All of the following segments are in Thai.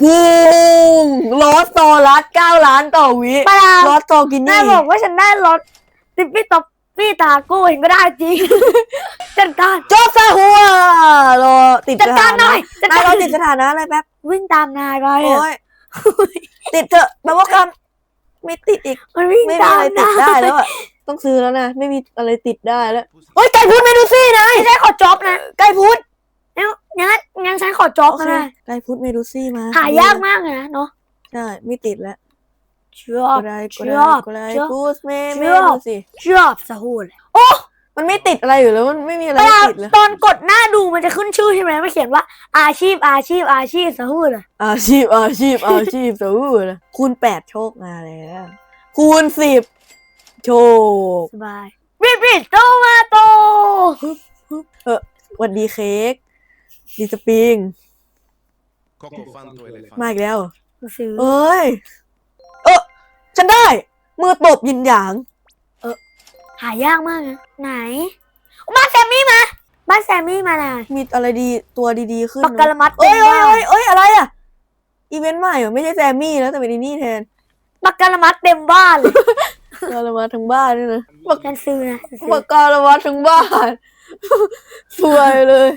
ปุ้งลอสโซลัสเก้าล้านต่อวิปลาลอสโซกินนี่บอกว่าฉันได้รถติปปี้ต็อปปี้ตาโก้เห็นก็ได้จริง จัดการโจ๊กซาหัวรอติดจัดการหน่อยจัดนายการรอติดสถานะอะไรแป๊บวิ่งตามนายไปโอ้ยติดเถอะแปลว่ากรรไม่ติดอีกมันวิ่งไม่มีอะไรติดได้แล้วอะต้องซื้อแล้วนะ ไม่มีอะไรติดได้แล้วโอ้ยไก่พุดเมดูซี่นายไม่ใช่ขอจ็อบนะไก่พุด งั้นงั้นงั้นฉันขอจ็อบโอเคนะไก่พุดเมดูซี่มาหายากมากเลยนะเนาะใช่ไม่ติดแล้วจ็อบก็ได้ก็ชได้อบก็ได้ชอบกูสเมชอบเมดูสิจ็อบสะหูเลยมันไม่ติดอะไรอยู่แล้วมันไม่มีอะไรเวลาติดเลยตอนกดหน้าดูมันจะขึ้นชื่อใช่ไหมมันเขียนว่า อาชีพอาชีพอาชีพสะหูเลยอาชีพอาชีพอาชีพสู้เลยคูณแปดโชคมาแล้วคูณสิบโชคสบายบิบบิโตมาโตเออหวันดีเค้ก ดีสปริง Coco Fanto Elefante. มาอีกแล้ว ซื้อเอ้ย เออฉันได้ มือตบยินหยาง หายากมากนะไหนบ้านแซมมี่มาบ้านแซมมี่มาน่ะมีอะไรดีตัวดีๆ ขึ้นปากกาละมัดเอ้ยเต็มเอ้ยบ้านเอ้ยเอ้ยอะไรอะ อีเวนต์ใหม่เหรอไม่ใช่แซมมี่แล้วแต่เป็นอีนี่แทนปากกาละมัดเต็มบ้านเลยกาละมาทั้งบ้านด้วยนะปากฉันซื้อนะฉันซื้อ ปากกาละมาทั้งบ้าน สวยเลย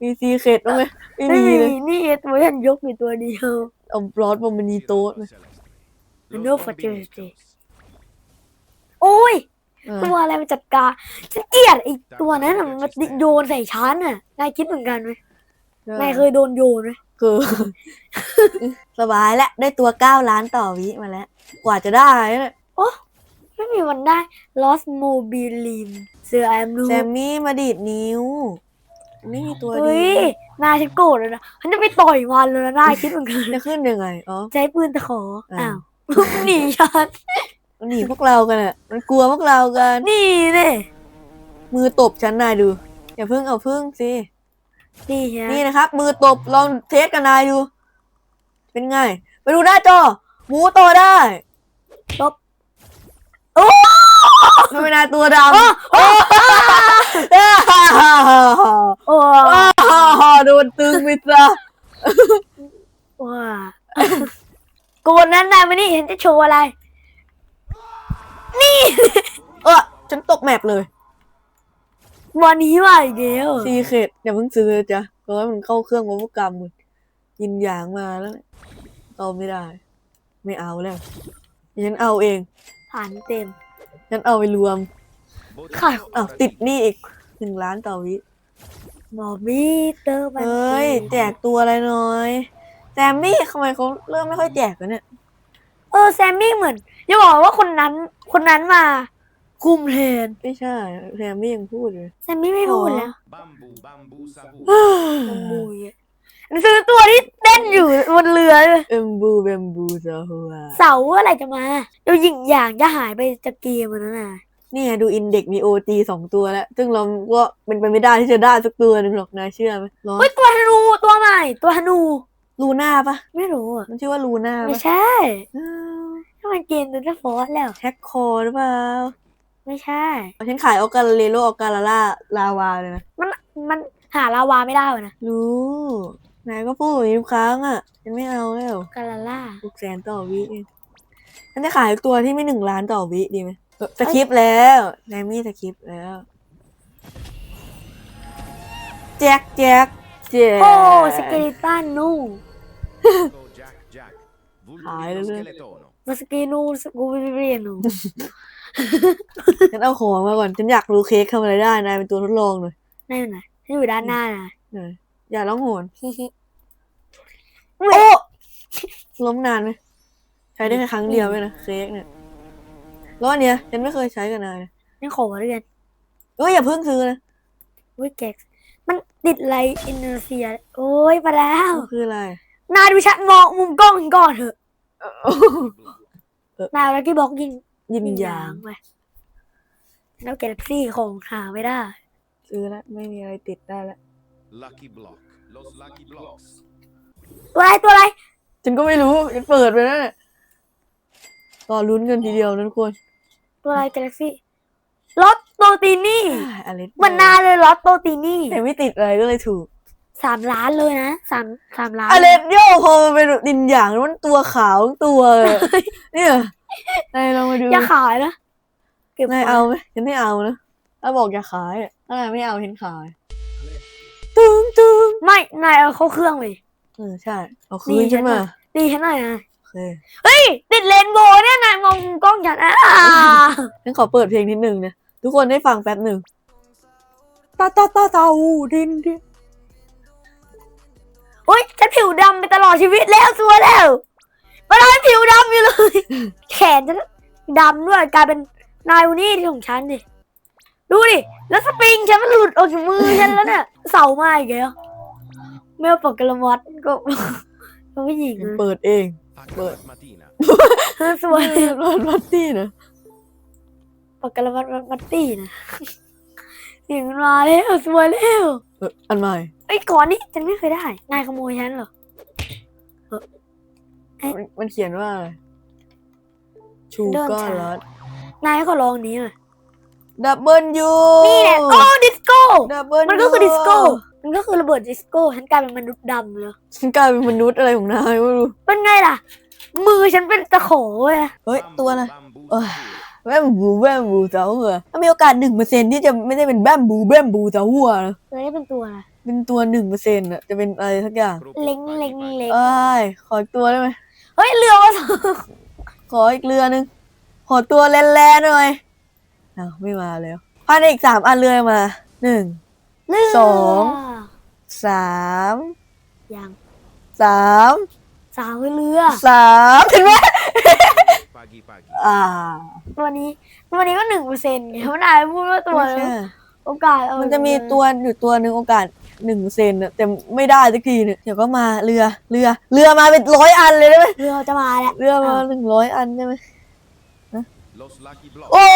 มีซีเคดบ้างไหมไม่ไม่มีมีเลยนี่ตัวฉันยกอยู่ตัวเดียวเอาบลอสบอมบันีโต๊ะ Celeste. มัน Los no fertility bambini. โอ้ยเออตัวอะไรมาจัดการฉันเกลียดไอ้ตัวนั้นน่ะมันมาโยนใส่ฉันน่ะนายคิดเหมือนกันไหมนายเคยโดนโยนไหมคือ สบายแล้วได้ตัวเก้าล้านต่อวิมาแล้ว กว่าจะได้เนี่ยไม่มีวันได้ lost mobilin เสือแอมนูแซมมี่มาดีดนิ้ว ไม่มีตัวดีเฮ้ยนายฉันโกรธเลยนะฉันจะไปต่อยมันเลยนะนายคิดเหมือนกันจะขึ้นยังไงอ๋อ ใช้ปืนตะขออ่า อ้าวหนีฉันมันหนีพวกเรากันอะ มันกลัวพวกเรากันนี่เนี่ยมือตบฉันนายดู อย่าเพิ่งเอาพึ่งสิ นี่ฮะนี่นะครับ มือตบลองเทสกับนายดู เป็นไง ไปดูหน้าจอ หมูโตได้ลบโอ้ไม่เป็นนายตัวดโอ้โอ้ำ โอ้โดนตึงไปซะว้าโกรธนั้นนายมานี่เห็นจะโชว์อะไร นี่ เออฉันตกแมปเลยวันนี้ว่าอีกแล้วซีเคดอย่าเพิ่งซื้อเลยจ้ะเพราะว่ามันเข้าเครื่องวัตกรรมมันยินหยางมาแล้วเนี่ยเอาไม่ได้ ไม่เอาแล้วฉันเอาเองผ่านเต็มฉันเอาไปรวม ค่ะอ้าวติดหนี่อีกหนึ่งล้านต่อวิบอบบี้เตอร์มันเฮ้ยแจกตัวอะไรหน่อยแซมมี่ทำไมเขาเริ่มไม่ค่อยแจกแล้วเนี่ย เออแซมมี่เหมือนอย่าบอกว่าคนนั้นคนนั้นมา คุมแทนไม่ใช่แซมมี่ยังพูดเลยแซมมี่ไม่พูดแล้ว Bambù, bambù, sabu. ขโมุยอะซื้อตัวที่เต้นอยู่บนเรือเลยเอ็มบูเบมบูซาฮัวเสาร์อะไรจะมาเดี๋ยวหญิงอย่างจะหายไปจากเกมมันนะ นี่ไงดูอินเด็กมีโอจีสองตัวแล้ว ซึ่งเราก็เป็นไปไม่ได้ที่จะได้สักตัวหนึ่งหรอกนายเชื่อไหมร้อนเฮ้ยตัวธนูตัวใหม่ตัวธนูลูน่าปะไม่รู้อะมันชื่อว่าลูน่าไม่ปะใช่อ้าวถ้ามันเกมตัวจะฟอสแล้วแท็กคอหรือเปล่าไม่ใช่ฉันขายออกาเลโลออกาลาล่าลาวาเลยนะมันมันหาลาวาไม่ได้วะนะรู้นายก็พูดอย่างนี้ทุกครั้งอะฉันไม่เอาแล้วกาลาล่าหกแสนต่อวิเองฉันจะขายตัวที่ไม่หนึ่งล้านต่อวิดีไหมเออ สคริปต์แล้วนายมี่สคริปต์แล้ว แจ็คแจ็คแจ็คโอ้สเกลิตันนู Jack, Jack, Jack. Dai, Vulpino dai. scheletono. มาสเกนูสกูบิเรียนูฉันเอาของมาก่อนฉันอยากรู้เค้กทำอะไรได้นายเป็นตัวทดลองหน่อยนั่นน่ะที่อยู่ด้านหน้าน่ะหน่อยอย่าร้องโหนโอ้ล้มนานไหมใช้ได้แค่ครั้งเดียวไหมนะเค้กเนี่ย แล้วอันเนี้ยฉันไม่เคยใช้กับนายนะนี่ขอเรียนเอ้ยอย่าเพิ่งซื้อนะวิกเก็กมันติดไรอินโดนีเซีย โอ้ยมาแล้วมันคืออะไร นายดูชัดมองมุมกล้องก่อนเถอะนายเอาลักกี้บ็อกยิงยินยิงยายางงไปแล้วแกลเล็กซี่ของหาไม่ได้ ซื้อแล้วไม่มีอะไรติดได้แล้ว Lucky block. Los lucky blocks. ตัวอะไรตัวอะไร ฉันก็ไม่รู้ฉันเปิดไปแล้วเนี่ยรอลุ้นกันทีเดียวนะทุกคน ตัวอะไรแกลเล็กซี่ลอตโตตินี่อะไรเหมือนนายเลยลอตโตตินี่แต่ไม่ติดอะไรก็เลยถูกสามล้านเลยนะสามสามล้านอเลนโยพอมันเป็นดินอย่างแล้วมันตัวขาวทั้งตัวเลยเนี่ยนายลองมาดูอย่าขายนะเก็บนายไว้เอาไหมฉันไม่เอานะถ้าบอกอย่าขายอะถ้านายไม่เอาฉันขายตึงตึงไม่นายเอาเข้าเครื่องเลยเออใช่เอาคืนฉันมาดีฉันหน่อยนะโอ เคเฮ้ย ติดเลนโบว์เนี่ยนายมองกล้องฉันอะฉันขอเปิดเพลงนิดนึงนะ ทุกคนได้ฟังแป๊บหนึ่งตาตาตาตาอูดินดินเฮ้ยฉันผิวดำไปตลอดชีวิตแล้วสัวแล้วมาทำให้ผิวดำอยู่เลย แขนฉันดำด้วยกลายเป็นนายวันนี้ของฉันดิดูดิ แล้วสปริงฉันมันหลุดออกจากมือฉันแล้วเนี่ย เสามาอีกแล้วไม่เอาปากกระมอดก็ก็ไม่หญิงเปิดเอง Acqua mattina. เออสวยเปิดรถบัตตี้นะปากกระมอดมัตตี้นะเสียงมันมาแล้วสวยแล้วเอออันใหม่ไอ้ยก่อนนี้ฉันไม่เคยได้ นายขโมยฉันเหรอ มันมันเขียนว่าอะไรชูเดินก้าช้ารัดนายก็ลองนี้เลยดับเบิลยูนี่แหละโอ้ดิสโก้ ดับเบิลมันก็คือดิสโก้ มันก็คือระเบิดดิสโก้ฉันกลายเป็นมนุษย์ดำเลยฉันกลายเป็นมนุษย์อะไรของนายไม่รู้เป็นไงล่ะ มือฉันเป็นตะโขเลยนะเฮ้ยตัวอะไร Bambù Oh. sapore. แบมบูแบมบูเจ้าหัวถ้ามีโอกาสหนึ่งเปอร์เซ็นที่จะไม่ได้เป็นแบมบูแบมบูเจ้าหัวนะเลยได้เป็นตัวอะไรเป็นตัวหนึ่งเปอร์เซ็นต์อะจะเป็นอะไรสักอย่าง Gruppo เล็ง Paghi เล็ง Paghi. เล็งเอ้ยขออีกตัวได้ไหมเฮ้ยเรือมาสองขออีกเรือหนึงขอตัวแลนๆหน่อยอ้าวไม่มาแล้วภายในอีกสามอันเรือมาหนึ่งเรือสอง สามยังสามสาวเรือสามถึงไหม Paghi Paghi. อ่าตัวนี้ตัวนี้ก็หนึ่งเปอร์เซ็นต์ไงเพราะนายพูดว่าตัวไม่ใช่ โอกาสเอามันจะมีตัวอยู่ตัวหนึ่งโอกาสหนึ่งเซนอะแต่ไม่ได้สักทีเนี่ยเดี๋ยวก็มาเรือเรือ เรือมาเป็นร้อยอันเลยได้ไหมเรือจะมาแล้วเรือมาหนึ่งร้อยอันได้ไหม Los Lucky Blocks. โอ้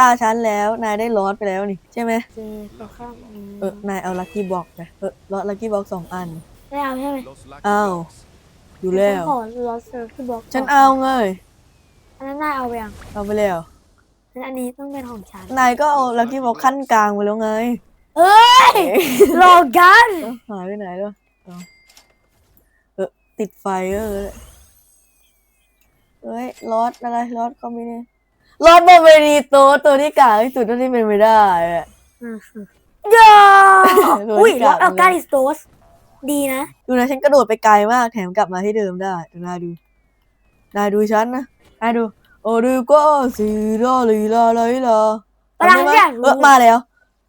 ตาฉันแล้วนายได้ลอสไปแล้วนี่ใช่ไหมเจตัวข้างนี้เออนายเอาลัคกี้บ็อกไปเออลอสลัคกี้บ็อกสองอันไม่เอาใช่ไหม Los Lucky Ow. Blocks. อยู่แล้วฉันขอลอสเซอร์ที่บอกฉันเอาไงอันนั้นนายเอาไปยังเอาไปแล้วงั้นอันนี้ต้องเป็นของฉันนายก็เอาลัคกี้บ็อกขั้นกลางไปแล้วไงเอ้ยหลอกกันเอ้าหายไปไหนแล้วเอาเออติดไฟเออเลยเฮ้ยลอสอะไรลอสก็ไม่ได้ ลอสบอมเบนีโตะตัวที่กลางที่สุดเท่าที่เป็นไปได้อะยาโดนอุ้ยจัรถบเอาเลยกาลิสโตสดีนะ ดูนะฉันกระโดดไปไกลมากแถมกลับมาที่เดิมได้ดูนายดูนายดูฉันนะนายดู โอ้ดูก็สีลาลีลาลาลีลาเวลาฉันอยากเอรู้อมาแล้ว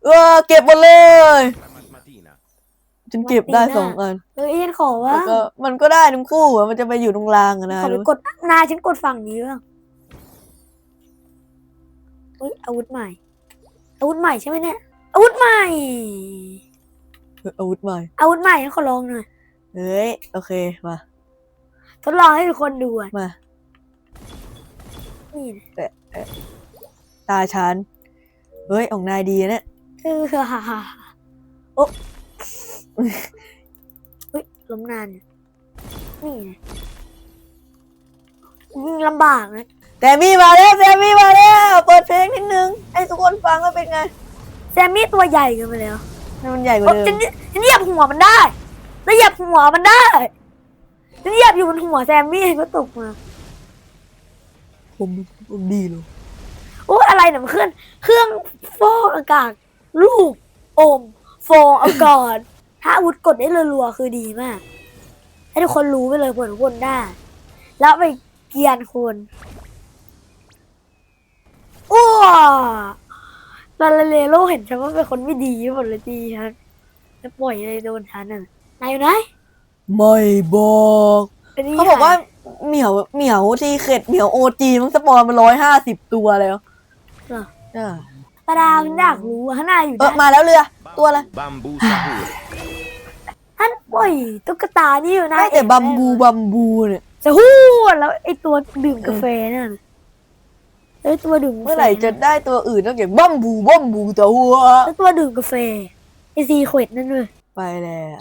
เออเก็บหมดเลย La matmatina. ฉันเก็บได้สองอันเอ้ยฉันขอว่าแล้วก็มันก็ได้ทั้งคู่อะมันจะไปอยู่ตรงกลางอะนะขอไปรู้กดนายฉันกดฝั่งนี้บ้าง อุ้ยอาวุธใหม่ อาวุธใหม่ใช่ไหมเนี่ย อาวุธใหม่เอออาวุธใหม่ อาวุธใหม่ฉันขอลองหน่อย เฮ้ย โอเค มา ทดลองให้ทุกคนดูอะ มา นี่นะตาฉัน เฮ้ย ของนายดีนะเนี่ยคือฮ่าฮ่าโอ๊ะอุ้ยล้มนานเนี่ยนี่นะยิ่งลำบากนะ แต่มีมาแล้วแต่มีมาแล้วเปิดเพล งนิดนึงให้ทุกคนฟังว่าเป็นไงแซมมี่ตัวใหญ่เกันไปแล้วให้มันใหญ่กว่าโอ๊ะเดิฉันมฉันเหยียบหัวมันได้แล้วเหยียบหัวมันได้ฉันเหยียบอยู่บนหัวแซมมี่ก็ตกมาผมผมดีเลยโอ้ยอะไรเนี่ยมันเครื่องเครื่องฟอกอากาศลูกอมฟองอากาศถ้าอาวุธกดได้รัวๆคือดีมาก ให้ทุกคนรู้ไปเลยผลทุกคนได้ แล้วไปเกรียนคนอ้ว ลาลาเลโลเห็นฉันว่าเป็นคนไม่ดีหมดเลยดีฉันจะปล่อยอะไรโดนฉันน่ะนายอยู่ไหนไม่บอกเป็นนี่เขาบอกว่าเหมียวเหมียวทีเข็ดเหมียวโอจีมันสปอนมาร้อยห้าสิบตัวแล้วเหรออ่าปลาดาวฉันอยากรู้ว่าข้างในอยู่เออได้มาแล้วเรือ ตัวอะไร Bambù sapore. ท่านปล่อยตุ๊กตานี่อยู่นะได้แต่บัมบูบัมบูเนี่ย จะฮู้แล้วไอตัวดื่มกาแฟนั่น ไอยตัวดื่มกาแฟเมื่อไหร่จะได้ตัวอื่นต้องเก็บบัมบูบัมบูตัวหัวแล้วตัวดื่มกาแฟไอซีเควดนั่นเลยไปแล้ว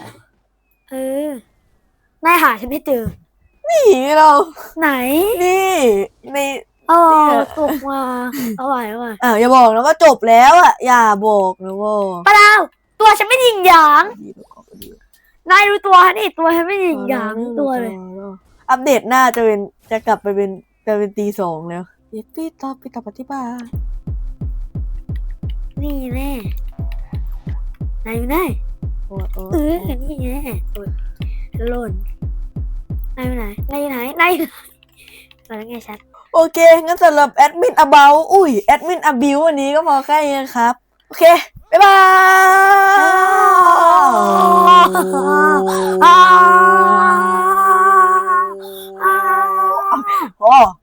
เออนายหาฉันไม่เจอ นี่เรา ไหนนี่ในอ๋อเนี่ยตกมาเอาไว้เอาไว้อ่าวอย่าบอกนะว่าจบแล้วอะอย่าบอกนะว่าปลาดาวตัวฉันไม่ยิงหยางนายดูตัวนี่ตัวฉันไม่ยิงยางตัวเลย อัปเดตหน้าจะเป็นจะกลับไปเป็นจะเป็นตีสองแล้ว Pita pita patiba นี่แม่ไหนไม่ได้ โอ้ยโอ้เอยอนี่แม่หล่นไหนไหนได้ไหนไหนไหนอนนั้ไงชัด โอเค งั้นสำหรับแอดมิน about อุ้ยแอดมิน abuse วันนี้ก็พอแค่นี้ครับ โอเค บ๊ายบาย โอ้